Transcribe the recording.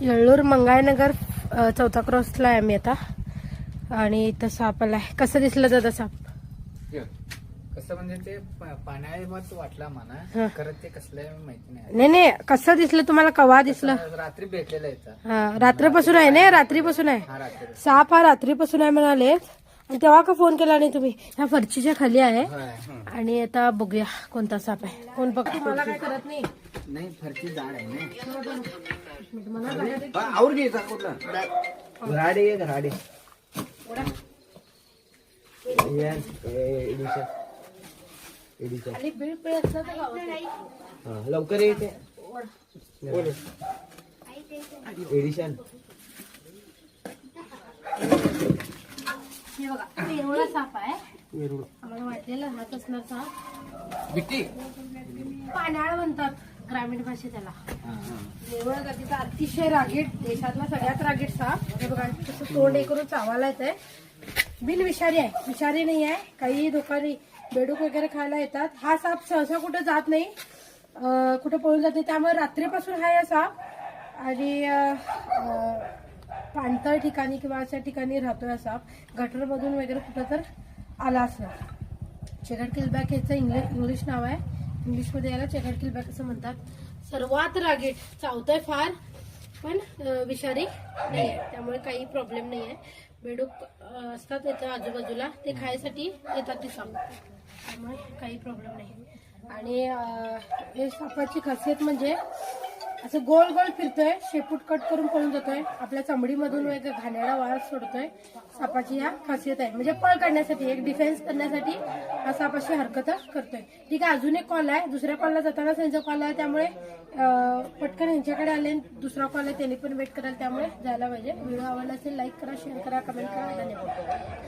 येळ्ळूर मंगायनगर चौथा क्रॉसला आहे आम्ही आता. आणि इथं साप आलाय. कसं दिसलं दादा साप? कसं म्हणजे ते पाण्यात वाटला हा. म्हणा खरं ते कसलं आहे माहिती नाही. नाही नाही कसं दिसलं तुम्हाला? कवा दिसलं? रात्री भेटलेलं आहे हा रात्रीपासून आहे ना रात्रीपासून आहे. हा रात्री. साप हा रात्रीपासून आहे म्हणाले. आणि तेव्हा का फोन केला नाही तुम्ही? ह्या फरचीच्या खाली आहे. आणि आता बघूया कोणता साप आहे. कोण बघतो मला काय करत नाही? नाही फरची झाड आहे ना आणि बीळ पिळ असलं तर गावात. लवकर येते एडिशन. हे बघा वेरुळा साप आहे. आम्हाला वाटलेलं हात असणार साप. बिट्टी. पाण्याळ म्हणतात. ग्रामीण भाषेत त्याला वेरुळ गतीचा अतिशय रागीट देशातला सगळ्यात रागीट साप. हे बघा कसं तोंड हे करून चावायला येतंय. बिन विषारी आहे विषारी नाही आहे. काही दुकानी बेडूक वगैरे खायला येतात. हा साप सहसा कुठे जात नाही. कुठे पळून जात त्यामुळे रात्रीपासून हा या साप. आणि पाणतळ ठिकाणी किंवा अशा ठिकाणी राहतोय हा साप. गटरमधून वगैरे कुठं तर आला असणार. चेकट किलबॅक याचं इंग्लिश इंग्लिश नाव आहे. इंग्लिशमध्ये याला चेकट किलबॅक असं म्हणतात. सर्वात रागीट चावतोय फार पण विषारी नाही आहे त्यामुळे काही प्रॉब्लेम नाही आहे बेडूक असतात त्याच्या आजूबाजूला. ते खायसाठी येतात ते सांग त्यामुळे काही प्रॉब्लेम नाही. आणि हे सापाची खासियत म्हणजे असं गोल गोल फिरतोय शेपूट कट करून पळून जातोय. आपल्या चमडीमधून एक घाणेरडा वास सोडतोय. सापाची ह्या खासियत आहे. म्हणजे पळ काढण्यासाठी एक डिफेन्स करण्यासाठी हा साप अशी हरकत करतोय. ठीक आहे अजून एक कॉल आहे. दुसऱ्या कॉलला जाताना त्यांचा कॉल आहे. त्यामुळे पटकन यांच्याकडे आले. दुसरा कॉल आहे त्यांनी पण वेट कराल त्यामुळे जायला पाहिजे. व्हिडिओ आवडला असेल लाईक करा शेअर करा कमेंट करा. धन्यवाद.